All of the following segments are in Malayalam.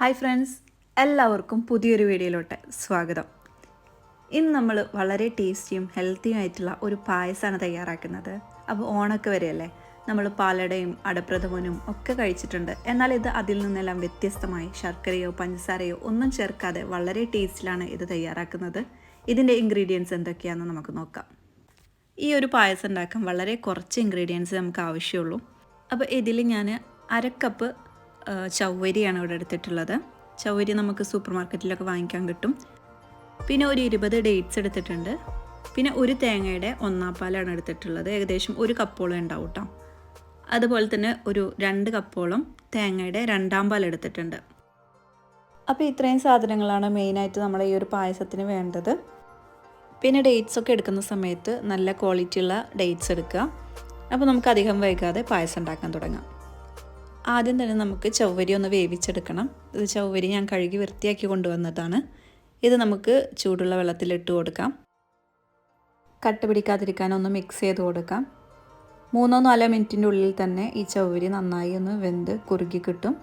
ഹായ് ഫ്രണ്ട്സ് എല്ലാവർക്കും പുതിയൊരു വീഡിയോയിലോട്ട് സ്വാഗതം. ഇന്ന് നമ്മൾ വളരെ ടേസ്റ്റിയും ഹെൽത്തിയും ആയിട്ടുള്ള ഒരു പായസമാണ് തയ്യാറാക്കുന്നത്. അപ്പോൾ ഓണൊക്കെ വരെയല്ലേ? നമ്മൾ പാലടയും അടപ്രഥമനും ഒക്കെ കഴിച്ചിട്ടുണ്ട്. എന്നാൽ ഇത് അതിൽ നിന്നെല്ലാം വ്യത്യസ്തമായി ശർക്കരയോ പഞ്ചസാരയോ ഒന്നും ചേർക്കാതെ വളരെ ടേസ്റ്റിലാണ് ഇത് തയ്യാറാക്കുന്നത്. ഇതിന്റെ ഇൻഗ്രീഡിയൻസ് എന്തൊക്കെയാണെന്ന് നമുക്ക് നോക്കാം. ഈ ഒരു പായസം ഉണ്ടാക്കാൻ വളരെ കുറച്ച് ഇൻഗ്രീഡിയൻസ് നമുക്ക് ആവശ്യമുള്ളൂ. അപ്പോൾ ഇതിൽ ഞാൻ അരക്കപ്പ് ചവ്വരിയാണ് ഇവിടെ എടുത്തിട്ടുള്ളത്. ചവ്വരി നമുക്ക് സൂപ്പർ മാർക്കറ്റിലൊക്കെ വാങ്ങിക്കാൻ കിട്ടും. പിന്നെ ഒരു ഇരുപത് ഡേറ്റ്സ് എടുത്തിട്ടുണ്ട്. പിന്നെ ഒരു തേങ്ങയുടെ ഒന്നാം പാലാണ് എടുത്തിട്ടുള്ളത്. ഏകദേശം ഒരു കപ്പോളം ഉണ്ടാവും കേട്ടോ അതുപോലെ തന്നെ ഒരു രണ്ട് കപ്പോളം തേങ്ങയുടെ രണ്ടാം പാൽ എടുത്തിട്ടുണ്ട്. അപ്പോൾ ഇത്രയും സാധനങ്ങളാണ് മെയിനായിട്ട് നമ്മുടെ ഈ ഒരു പായസത്തിന് വേണ്ടത്. പിന്നെ ഡേറ്റ്സ് ഒക്കെ എടുക്കുന്ന സമയത്ത് നല്ല ക്വാളിറ്റി ഉള്ള ഡേറ്റ്സ് എടുക്കുക. അപ്പോൾ നമുക്ക് അധികം വൈകാതെ പായസം ഉണ്ടാക്കാൻ തുടങ്ങാം. ആദ്യം തന്നെ നമുക്ക് ചവ്വരി ഒന്ന് വേവിച്ചെടുക്കണം. ഇത് ചവ്വരി ഞാൻ കഴുകി വൃത്തിയാക്കി കൊണ്ടുവന്നതാണ്. ഇത് നമുക്ക് ചൂടുള്ള വെള്ളത്തിൽ ഇട്ട് കൊടുക്കാം. കട്ട പിടിക്കാതിരിക്കാൻ ഒന്ന് മിക്സ് ചെയ്ത് കൊടുക്കാം. മൂന്നോ നാലോ മിനിറ്റിന്റെ ഉള്ളിൽ തന്നെ ഈ ചവ്വരി നന്നായി ഒന്ന് വെന്ത് കുറുകി കിട്ടും.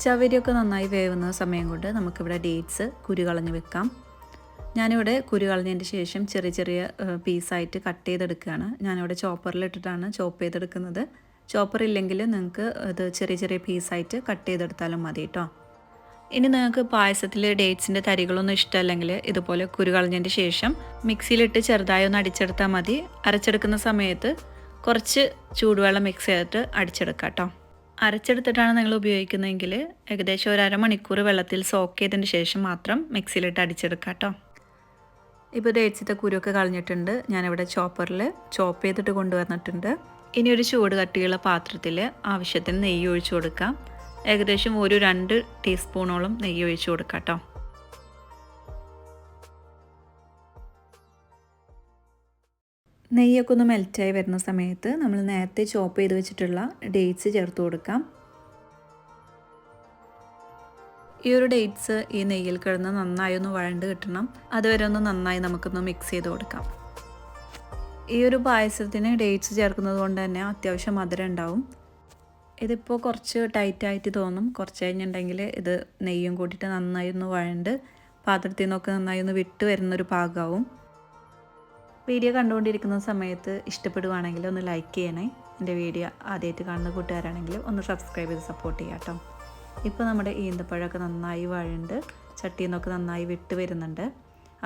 ചവരിയൊക്കെ നന്നായി വേവുന്ന സമയം കൊണ്ട് നമുക്കിവിടെ ഡേറ്റ്സ് കുരു കളഞ്ഞ് വെക്കാം. ഞാനിവിടെ കുരു കളഞ്ഞതിന് ശേഷം ചെറിയ ചെറിയ പീസായിട്ട് കട്ട് ചെയ്തെടുക്കുകയാണ്. ഞാനിവിടെ ചോപ്പറിലിട്ടിട്ടാണ് ചോപ്പ് ചെയ്തെടുക്കുന്നത്. ചോപ്പർ ഇല്ലെങ്കിൽ നിങ്ങൾക്ക് അത് ചെറിയ ചെറിയ പീസായിട്ട് കട്ട് ചെയ്തെടുത്താലും മതി കേട്ടോ. ഇനി നിങ്ങൾക്ക് പായസത്തിൽ ഡേറ്റ്സിന്റെ തരികളൊന്നും ഇഷ്ടമല്ലെങ്കിൽ ഇതുപോലെ കുരു കളഞ്ഞതിന് ശേഷം മിക്സിയിലിട്ട് ചെറുതായി ഒന്ന് അടിച്ചെടുത്താൽ മതി. അരച്ചെടുക്കുന്ന സമയത്ത് കുറച്ച് ചൂടുവെള്ളം മിക്സ് ചെയ്തിട്ട് അടിച്ചെടുക്കാം കേട്ടോ. അരച്ചെടുത്തിട്ടാണ് നിങ്ങൾ ഉപയോഗിക്കുന്നതെങ്കിൽ ഏകദേശം ഒരു അരമണിക്കൂർ വെള്ളത്തിൽ സോക്ക് ചെയ്തതിന് ശേഷം മാത്രം മിക്സിയിലിട്ട് അടിച്ചെടുക്കാം കേട്ടോ. ഇപ്പോൾ ഡേറ്റ്സിന്റെ കുരുവൊക്കെ കളഞ്ഞിട്ടുണ്ട്. ഞാനിവിടെ ചോപ്പറിൽ ചോപ്പ് ചെയ്തിട്ട് കൊണ്ടുവന്നിട്ടുണ്ട്. ഇനി ഒരു ചൂട് കട്ടിയുള്ള പാത്രത്തിൽ ആവശ്യത്തിന് നെയ്യ് ഒഴിച്ചു കൊടുക്കാം. ഏകദേശം ഒരു രണ്ട് ടീസ്പൂണോളം നെയ്യ് ഒഴിച്ചു കൊടുക്കാം കേട്ടോ. നെയ്യൊക്കെ ഒന്ന് മെൽറ്റായി വരുന്ന സമയത്ത് നമ്മൾ നേരത്തെ ചോപ്പ് ചെയ്ത് വെച്ചിട്ടുള്ള ഡേറ്റ്സ് ചേർത്ത് കൊടുക്കാം. ഈ ഒരു ഡേറ്റ്സ് ഈ നെയ്യിൽ കിടന്ന് നന്നായി ഒന്ന് വഴണ്ട് കിട്ടണം. അതുവരെ ഒന്ന് നന്നായി നമുക്കൊന്ന് മിക്സ് ചെയ്ത് കൊടുക്കാം. ഈ ഒരു പായസത്തിന് ഡേറ്റ്സ് ചേർക്കുന്നത് കൊണ്ട് തന്നെ അത്യാവശ്യം മധുരം ഉണ്ടാവും. ഇതിപ്പോൾ കുറച്ച് ടൈറ്റായിട്ട് തോന്നും. കുറച്ച് കഴിഞ്ഞിട്ടുണ്ടെങ്കിൽ ഇത് നെയ്യും കൂട്ടിയിട്ട് നന്നായി ഒന്ന് വഴണ്ട് പാത്രത്തിൽ നിന്നൊക്കെ നന്നായി ഒന്ന് വിട്ട് വരുന്നൊരു പാകമാവും വീഡിയോ കണ്ടുകൊണ്ടിരിക്കുന്ന സമയത്ത് ഇഷ്ടപ്പെടുവാണെങ്കിൽ ഒന്ന് ലൈക്ക് ചെയ്യണേ. എന്റെ വീഡിയോ ആദ്യമായിട്ട് കാണുന്ന കൂട്ടുകാരാണെങ്കിൽ ഒന്ന് സബ്സ്ക്രൈബ് ചെയ്ത് സപ്പോർട്ട് ചെയ്യാം കേട്ടോ ഇപ്പോൾ നമ്മുടെ ഈന്തപ്പഴമൊക്കെ നന്നായി വഴണ്ട് ചട്ടിയിൽ നിന്നൊക്കെ നന്നായി വിട്ട് വരുന്നുണ്ട്.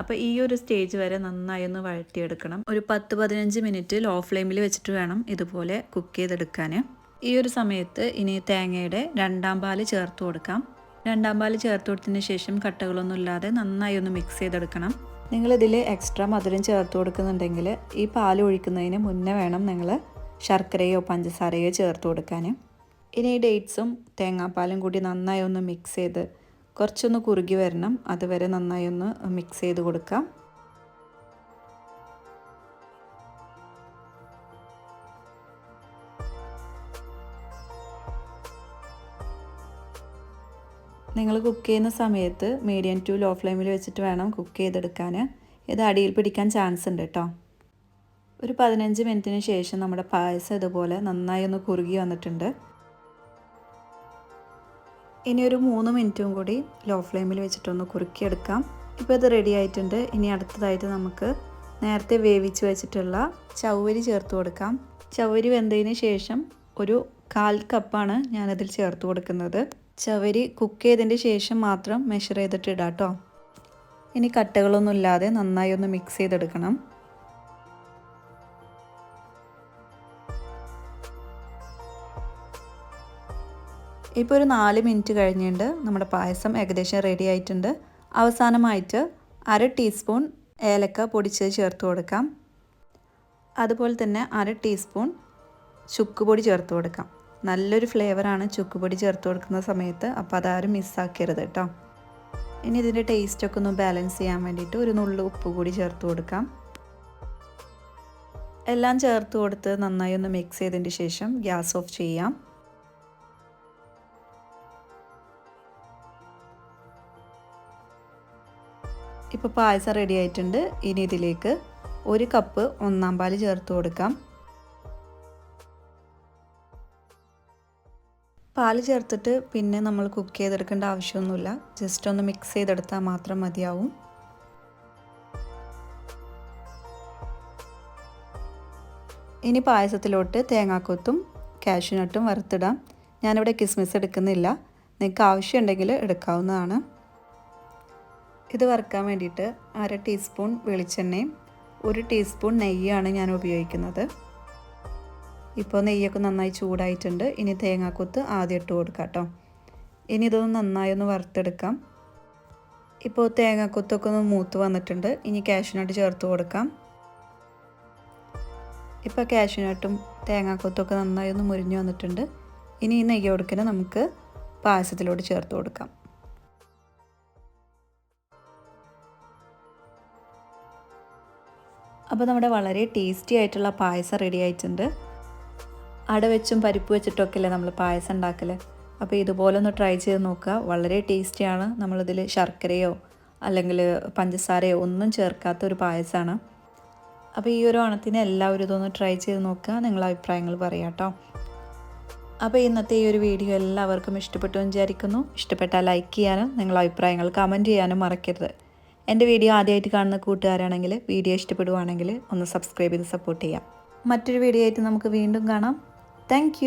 അപ്പോൾ ഈ ഒരു സ്റ്റേജ് വരെ നന്നായി ഒന്ന് വഴറ്റിയെടുക്കണം. ഒരു പത്ത് പതിനഞ്ച് മിനിറ്റ് ലോ ഫ്ലെയിമിൽ വെച്ചിട്ട് വേണം ഇതുപോലെ കുക്ക് ചെയ്തെടുക്കാൻ ഈ ഒരു സമയത്ത് ഇനി തേങ്ങയുടെ രണ്ടാം പാൽ ചേർത്ത് കൊടുക്കാം. രണ്ടാം പാൽ ചേർത്ത് കൊടുത്തതിന് ശേഷം കട്ടകളൊന്നും ഇല്ലാതെ നന്നായി ഒന്ന് മിക്സ് ചെയ്തെടുക്കണം. നിങ്ങളിതിൽ എക്സ്ട്രാ മധുരം ചേർത്ത് കൊടുക്കുന്നുണ്ടെങ്കിൽ ഈ പാൽ ഒഴിക്കുന്നതിന് മുന്നേ വേണം നിങ്ങൾ ശർക്കരയോ പഞ്ചസാരയോ ചേർത്ത് കൊടുക്കാൻ ഇനി ഈ ഡേറ്റ്സും തേങ്ങാപ്പാലും കൂടി നന്നായി ഒന്ന് മിക്സ് ചെയ്ത് കുറച്ചൊന്ന് കുറുകി വരണം. അതുവരെ നന്നായി ഒന്ന് മിക്സ് ചെയ്ത് കൊടുക്കാം. നിങ്ങൾ കുക്ക് ചെയ്യുന്ന സമയത്ത് മീഡിയം ടു ലോ ഫ്ലെയിമിൽ വെച്ചിട്ട് വേണം കുക്ക് ചെയ്തെടുക്കാൻ. ഇത് അടിയിൽ പിടിക്കാൻ ചാൻസ് ഉണ്ട് കേട്ടോ ഒരു പതിനഞ്ച് മിനിറ്റിന് ശേഷം നമ്മുടെ പായസം ഇതുപോലെ നന്നായി ഒന്ന് കുറുകി വന്നിട്ടുണ്ട്. ഇനി ഒരു മൂന്ന് മിനിറ്റും കൂടി ലോ ഫ്ലെയിമിൽ വെച്ചിട്ടൊന്ന് കുറുക്കിയെടുക്കാം. ഇപ്പോൾ ഇത് റെഡി ആയിട്ടുണ്ട്. ഇനി അടുത്തതായിട്ട് നമുക്ക് നേരത്തെ വേവിച്ച് വെച്ചിട്ടുള്ള ചവ്വരി ചേർത്ത് കൊടുക്കാം. ചവ്വരി വെന്തതിന് ശേഷം ഒരു കാൽ കപ്പാണ് ഞാനതിൽ ചേർത്ത് കൊടുക്കുന്നത്. ചവരി കുക്ക് ചെയ്തതിന്റെ ശേഷം മാത്രം മെഷർ ചെയ്തിട്ട് ഇടാം കേട്ടോ ഇനി കട്ടകളൊന്നും ഇല്ലാതെ നന്നായി ഒന്ന് മിക്സ് ചെയ്തെടുക്കണം. ഇപ്പോൾ ഒരു നാല് മിനിറ്റ് കഴിഞ്ഞിട്ട് നമ്മുടെ പായസം ഏകദേശം റെഡി ആയിട്ടുണ്ട്. അവസാനമായിട്ട് അര ടീസ്പൂൺ ഏലക്ക പൊടിച്ചത് ചേർത്ത് കൊടുക്കാം. അതുപോലെ തന്നെ അര ടീസ്പൂൺ ചുക്ക് പൊടി ചേർത്ത് കൊടുക്കാം. നല്ലൊരു ഫ്ലേവറാണ് ചുക്ക് പൊടി ചേർത്ത് കൊടുക്കുന്ന സമയത്ത്. അപ്പോൾ അതാരും മിസ്സാക്കരുത് കേട്ടോ. ഇനി ഇതിന്റെ ടേസ്റ്റൊക്കെ ഒന്ന് ബാലൻസ് ചെയ്യാൻ വേണ്ടിയിട്ട് ഒരു നുള്ളു ഉപ്പ് കൂടി ചേർത്ത് കൊടുക്കാം. എല്ലാം ചേർത്ത് കൊടുത്ത് നന്നായി ഒന്ന് മിക്സ് ചെയ്തതിന് ശേഷം ഗ്യാസ് ഓഫ് ചെയ്യാം. ഇപ്പോൾ പായസം റെഡി ആയിട്ടുണ്ട്. ഇനി ഇതിലേക്ക് ഒരു കപ്പ് ഒന്നാം പാൽ ചേർത്ത് കൊടുക്കാം. പാൽ ചേർത്തിട്ട് പിന്നെ നമ്മൾ കുക്ക് ചെയ്തെടുക്കേണ്ട ആവശ്യമൊന്നുമില്ല. ജസ്റ്റ് ഒന്ന് മിക്സ് ചെയ്തെടുത്താൽ മാത്രം മതിയാവും. ഇനി പായസത്തിലോട്ട് തേങ്ങാക്കൊത്തും കാഷ്യൂനട്ടും വറുത്തിടാം. ഞാനിവിടെ കിസ്മിസ് എടുക്കുന്നില്ല. നിങ്ങൾക്ക് ആവശ്യമുണ്ടെങ്കിൽ എടുക്കാവുന്നതാണ്. ഇത് വറുക്കാൻ വേണ്ടിയിട്ട് അര ടീസ്പൂൺ വെളിച്ചെണ്ണയും ഒരു ടീസ്പൂൺ നെയ്യാണ് ഞാൻ ഉപയോഗിക്കുന്നത്. ഇപ്പോൾ നെയ്യൊക്കെ നന്നായി ചൂടായിട്ടുണ്ട്. ഇനി തേങ്ങാക്കൊത്ത് ആദ്യം ഇട്ട് കൊടുക്കാം കേട്ടോ. ഇനി ഇതൊന്ന് നന്നായി ഒന്ന് വറുത്തെടുക്കാം. ഇപ്പോൾ തേങ്ങാക്കൊത്തൊക്കെ ഒന്ന് മൂത്ത് വന്നിട്ടുണ്ട്. ഇനി കാഷ്യൂനട്ട് ചേർത്ത് കൊടുക്കാം. ഇപ്പോൾ കാഷ്യൂനട്ടും തേങ്ങാക്കൊത്തൊക്കെ നന്നായി ഒന്ന് മുരിഞ്ഞു വന്നിട്ടുണ്ട്. ഇനി ഈ നെയ്യ് കൊടുക്കുന്ന നമുക്ക് പായസത്തിലോട്ട് ചേർത്ത് കൊടുക്കാം. അപ്പോൾ നമ്മുടെ വളരെ ടേസ്റ്റി ആയിട്ടുള്ള പായസം റെഡി ആയിട്ടുണ്ട്. അട വെച്ചും പരിപ്പ് വെച്ചിട്ടൊക്കെ അല്ലേ നമ്മൾ പായസം ഉണ്ടാക്കൽ അപ്പോൾ ഇതുപോലെ ഒന്ന് ട്രൈ ചെയ്ത് നോക്കുക. വളരെ ടേസ്റ്റിയാണ് നമ്മളിതിൽ ശർക്കരയോ അല്ലെങ്കിൽ പഞ്ചസാരയോ ഒന്നും ചേർക്കാത്ത ഒരു പായസമാണ് അപ്പോൾ ഈ ഒരു ഓണത്തിന് എല്ലാവരും ഇതൊന്ന് ട്രൈ ചെയ്ത് നോക്കുക. നിങ്ങളുടെ അഭിപ്രായങ്ങൾ പറയാം കേട്ടോ. അപ്പോൾ ഇന്നത്തെ ഈ ഒരു വീഡിയോ എല്ലാവർക്കും ഇഷ്ടപ്പെട്ടു വിചാരിക്കുന്നു. ഇഷ്ടപ്പെട്ടാൽ ലൈക്ക് ചെയ്യാനും നിങ്ങളുടെ അഭിപ്രായങ്ങൾ കമന്റ് ചെയ്യാനും മറക്കരുത്. എന്റെ വീഡിയോ ആദ്യമായിട്ട് കാണുന്ന കൂട്ടുകാരാണെങ്കിൽ വീഡിയോ ഇഷ്ടപ്പെടുവാണെങ്കിൽ ഒന്ന് സബ്സ്ക്രൈബ് ചെയ്ത് സപ്പോർട്ട് ചെയ്യാം. മറ്റൊരു വീഡിയോ ആയിട്ട് നമുക്ക് വീണ്ടും കാണാം. താങ്ക്